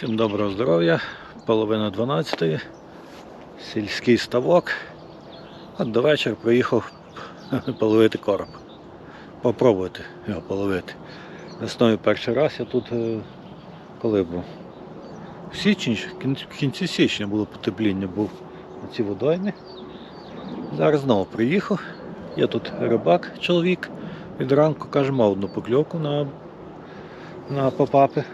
Всім доброго здоров'я, половина 12 сільський ставок. От до вечора приїхав половити короб. Попробувати його половити. Весною перший раз я тут е, коли був? В січні, в кінці січня було потепління, був на цій водоймі. Зараз знову приїхав. Є тут рибак, чоловік. Від ранку каже, мав одну покльовку на, на попапи.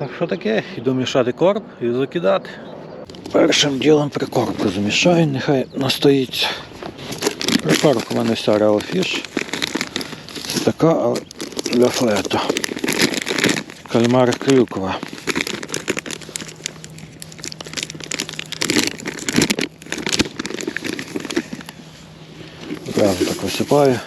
Так що таке, йду мішати корм і закидати. Першим ділом прикормку замішаю, нехай настоїться. Прикормка у мене вся Це така, але для флету. Кальмар клюква. Одразу так висипаю.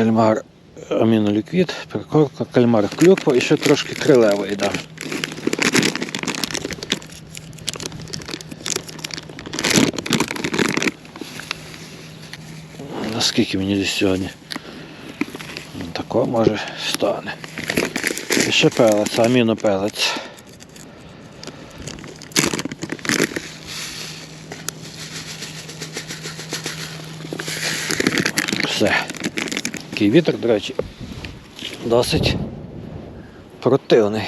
Кальмар аміноліквід, прикормка, кальмар клюква і ще трошки крилевої дам. Наскільки мені десь сьогодні? Тако може стане. І ще пелець, амінопелець. Все. Такий вітер, до речі, досить противний.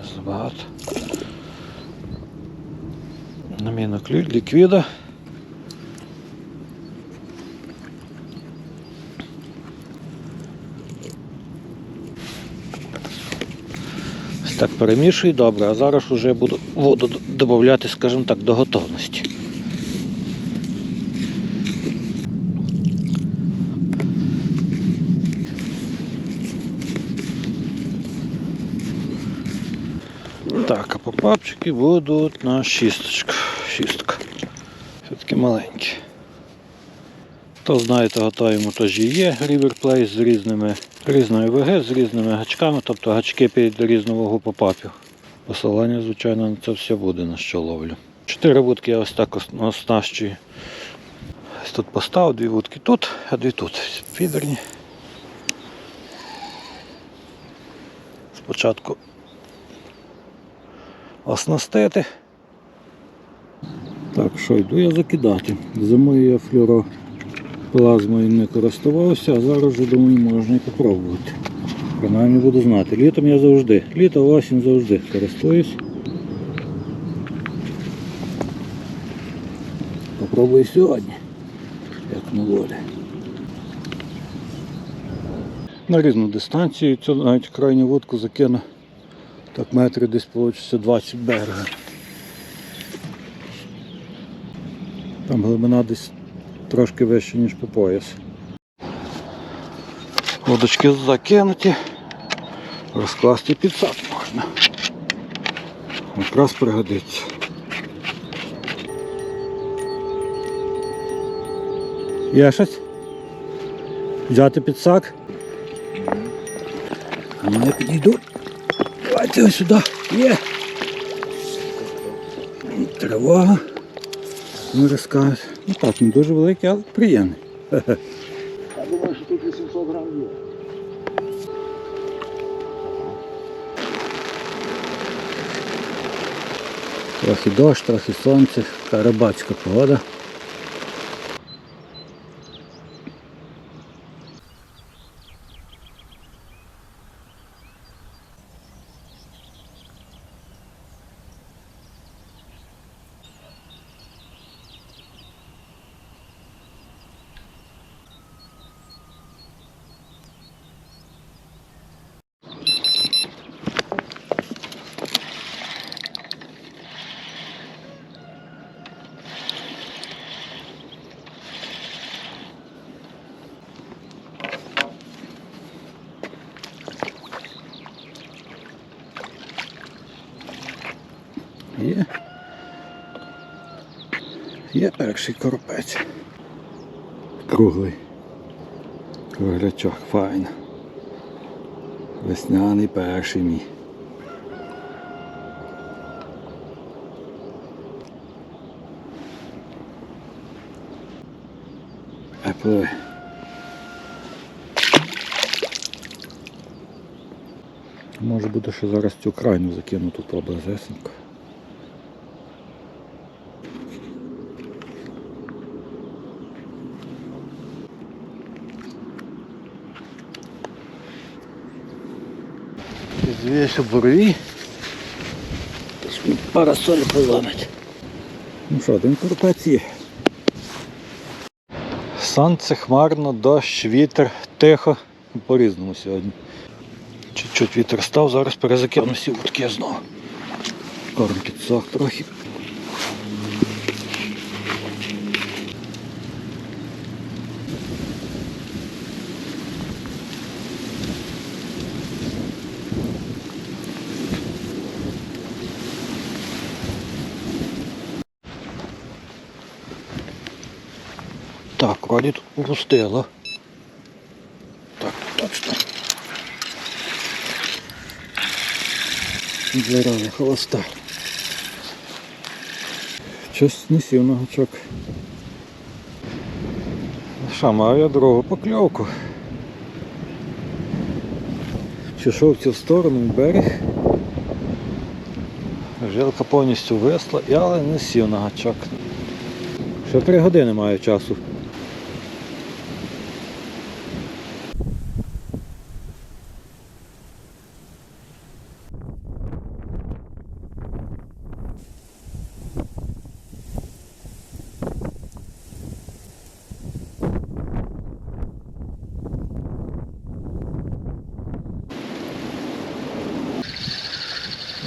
Ось багато. Наміну клюк, ліквіда. Так перемішую добре, а зараз вже буду воду додати, скажімо так, до готовності. Так, а попапчики будуть на шісточку. Шістка. Все-таки маленькі. Хто знаєте, готуємо теж є ріверплей з різними різною ВГ, з різними гачками, тобто гачки під різну вагу попапів. Посилання, звичайно, на це все буде на що ловлю. Чотири вудки я ось так ос- оснащую. Ось тут поставив дві вудки тут, а дві тут. Фідерні. Спочатку оснастити. Так, що йду я закидати. Зимою я флюро плазмою не користувався, а зараз вже думаю можна і попробувати. Принаймні буду знати. Літом я завжди, літо, осінь завжди користуюсь. Попробую сьогодні, як на волі. На різну дистанцію, цю навіть крайню вудку закину. Так метрів десь вийде 20 берега. Там глибина десь трошки вище, ніж по пояс. Водочки закинуті, розкласти під сад можна. Якраз пригодиться. Є щось? Взяти підсак? А ну я підійду. Давайте ось сюди. Є. Тривога. Ну розкажуть. Ну так, не дуже великий, але приємний. Я думаю, що тут 800 грам є. Трохи дощ, трохи сонце, така рибацька погода. Є перший коропець. Круглий круглячок, файно. Весняний перший мій. Епливи. Може буде, ще зараз цю крайну закину тут облазесенько. Звісь бурві. Пара Парасоль поламить. Ну що, один корпець є. Сонце хмарно, дощ, вітер, тихо. По-різному сьогодні. Чуть-чуть вітер став, зараз перезакину всі вудки знову. Корм підсох трохи. Так, вроді тут пустило. Так, точно. Зарази холоста. Щось не сів на гачок. Що, маю я другу покльовку. Пішов в цю сторону берег. Жилка повністю висла, але не сів на гачок. Ще три години маю часу.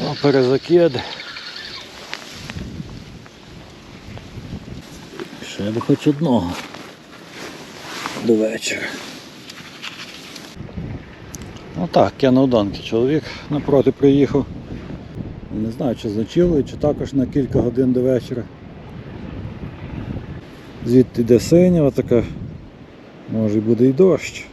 О, перезакид. Ще би хоч одного до вечора. Ну так, я на Удонки чоловік напроти приїхав. Не знаю, чи з чи також на кілька годин до вечора. Звідти йде синява така, може буде і дощ.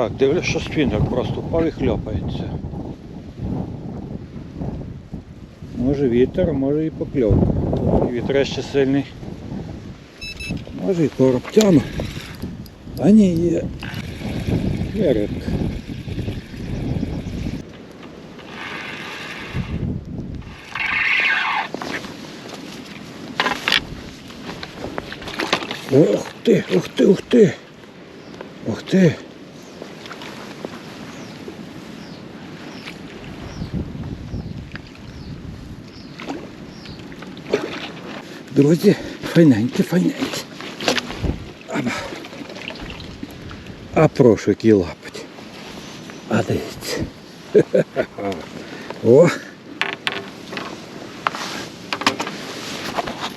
Так, дивлюсь, що спіннер просто впав і хльопається. Може вітер, може і покльовка. Вітер ще сильний. Може і короб тяну. А ні, є. Є рибка. Ух ти, ух ти, ух ти. Ух ти. Друзі, файненькі, файненькі. А прошу, який лапоть. А дивіться. О.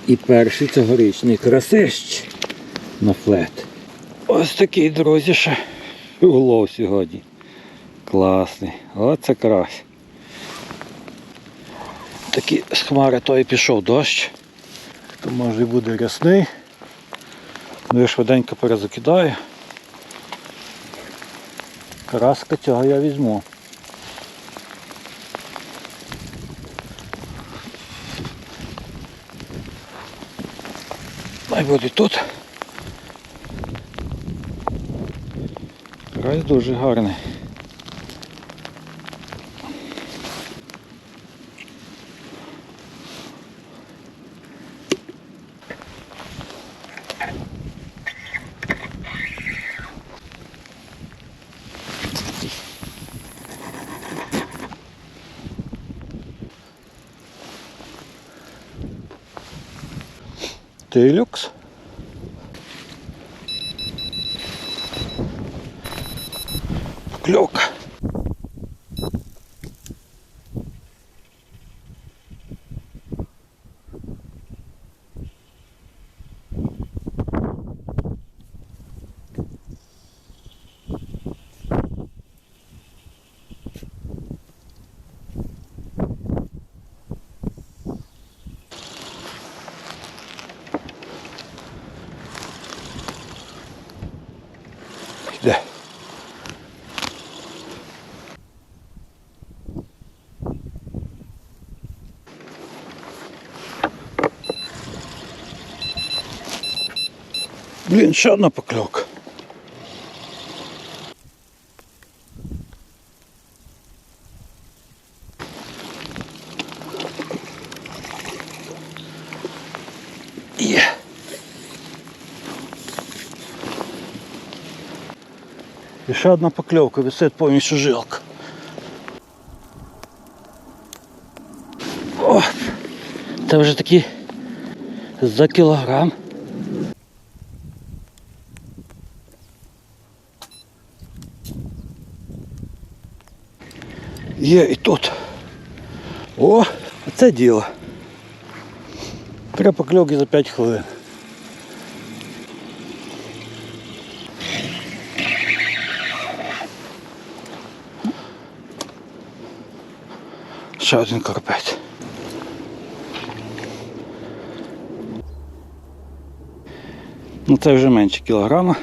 І перший цьогорічний красищ на флет. Ось такий, друзі, ще улов сьогодні. Класний. Оце крась. Такі з хмари то і пішов дощ. То може і буде рясний. Ну я швиденько перезакидаю. Краска цього я візьму. Най буде тут. Край дуже гарний. Телюкс. Кльок. Де? Блін, ще одна покльовка. Є. І ще одна покльовка, висить повністю жилка. О, це вже такі за кілограм. Є і тут. О, це діло. Три покльовки за 5 хвилин. Ще один карпець. Ну це вже менше кілограма.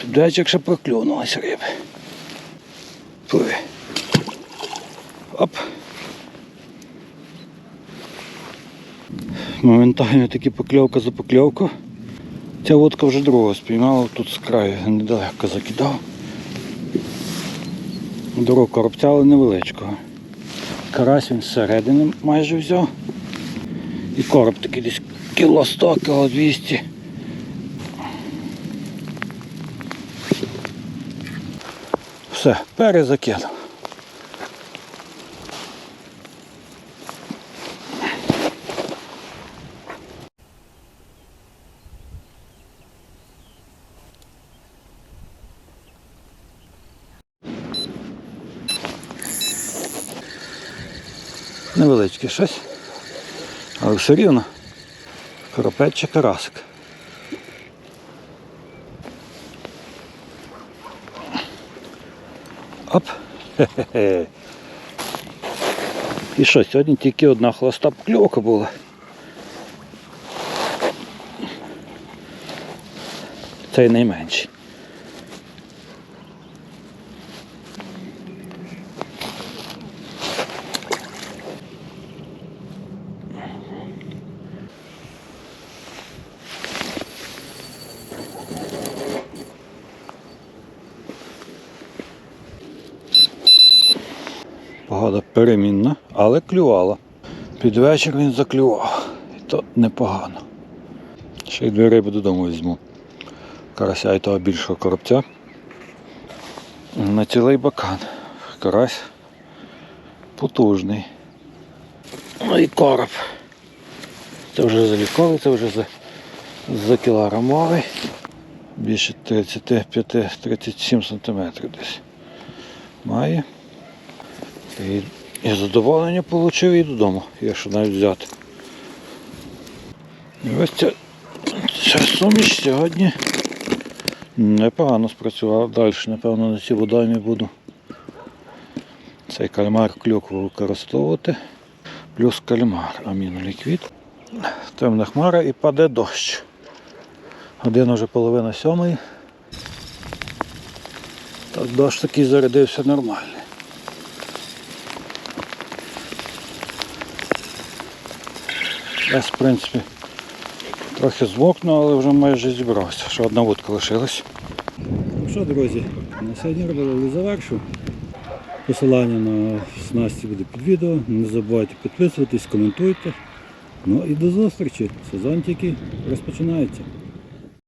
Піддачок ще проклюнулась риби. Пливи. Оп. Моментально таки покльовка за покльовку. Ця водка вже друга спіймала тут з краю, недалеко закидав. Дорогу коробця, але невеличкого. Карась він зсередини майже взяв. І короб такий десь кіло 100, кіло 200. Все, перезакинув. Невеличке щось. Але все рівно. Коропець чи карасик. Оп. Хе-хе-хе. І що, сьогодні тільки одна хвоста покльовка була. Це найменший. Погода перемінна, але клювала. Під вечір він заклював. І то непогано. Ще й дві риби додому візьму. Карася і того більшого коробця. На цілий бакан. Карась потужний. Ну і короб. Це вже заліковий, це вже за, за кілограмовий. Більше 35-37 см десь. Має. І, і задоволення отримав і додому, якщо навіть взяти. І ось ця, ця суміш сьогодні непогано спрацював. Далі, напевно, на цій водоймі буду цей кальмар клюкву використовувати. Плюс кальмар, аміноліквід. Темна хмара і паде дощ. Година вже половина сьомої. Так дощ такий зарядився нормальний. Я, в принципі, трохи змокну, але вже майже зібрався. що одна вудка лишилась. Ну що, друзі, на сьогодні риболовлю завершу. Посилання на снасті буде під відео. Не забувайте підписуватись, коментуйте. Ну і до зустрічі. Сезон тільки розпочинається.